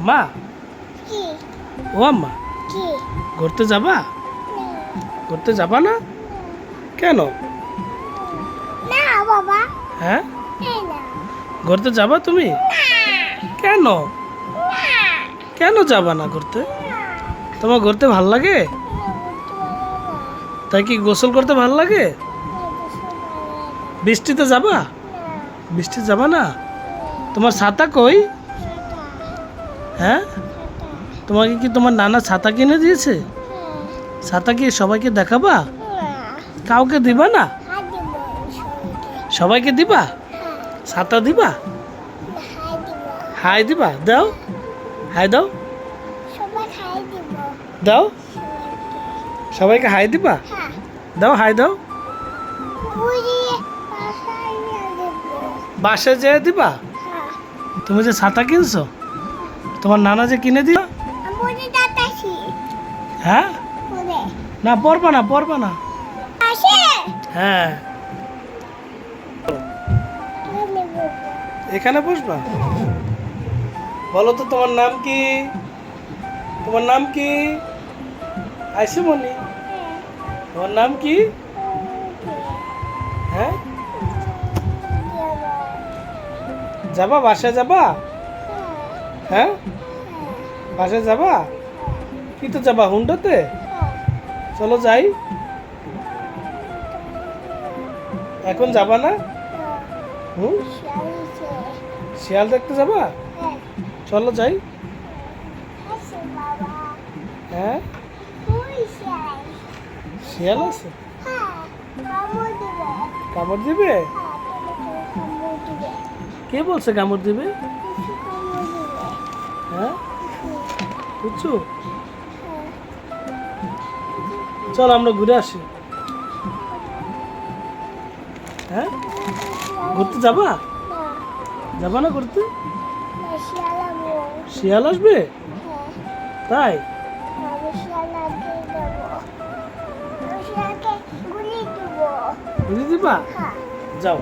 আম্মা কি? ও আম্মা? কি? ঘুরতে যাবা? ঘুরতে যাবা না? কেন? না বাবা। হ্যাঁ? ঘুরতে যাবা তুমি? কেন? কেন যাবা না ঘুরতে? তোমার ঘুরতে ভালো লাগে? তাই কি গোসল করতে ভালো লাগে? বৃষ্টিতে যাবা? বৃষ্টি যাবা না। তোমার ছাতা কই? হ্যাঁ? তোমাকে কি তোমার নানা ছাতা কিনে দিয়েছে? ছাতা কি সবাইকে দেখাবা? কাউকে দিবা না? সবাইকে দিবা? ছাতা দিবা? হাই দিবা। দাও। হাই দাও। দাও। সবাইকে হাই দিবা? দাও, হাই দাও। পুরি পাশাই দেব বাসে যেয়ে দিবা? তুমি যে ছাতা কিনছো? তোমার নানা যে কিনে দিল? হ্যাঁ? না পড়বা না পড়বা না। হ্যাঁ। এখানে বসবা? বলো তো তোমার নাম কি? তোমার নাম কি? আইসে মনি। তোমার নাম কি? হ্যাঁ? যাবা বাসায় যাবা? হ্যাঁ? বাসায় যাবা? কি তো যাবা, হুন্ডাতে? চলো যাই। এখন যাবা না? হুম? শিয়াল দেখতে যাবা? চলো যাই। হ্যাঁ? শিয়াল আছে? কামড় দিবে? কে বলছে কামড় দিবে? হ্যাঁ? বুঝছ? চল আমরা ঘুরে আসি। হ্যাঁ? ঘুরতে যাবা? যাবা না ঘুরতে? শিয়াল আসবে? তাই? ঘুরে দিবা? যাও।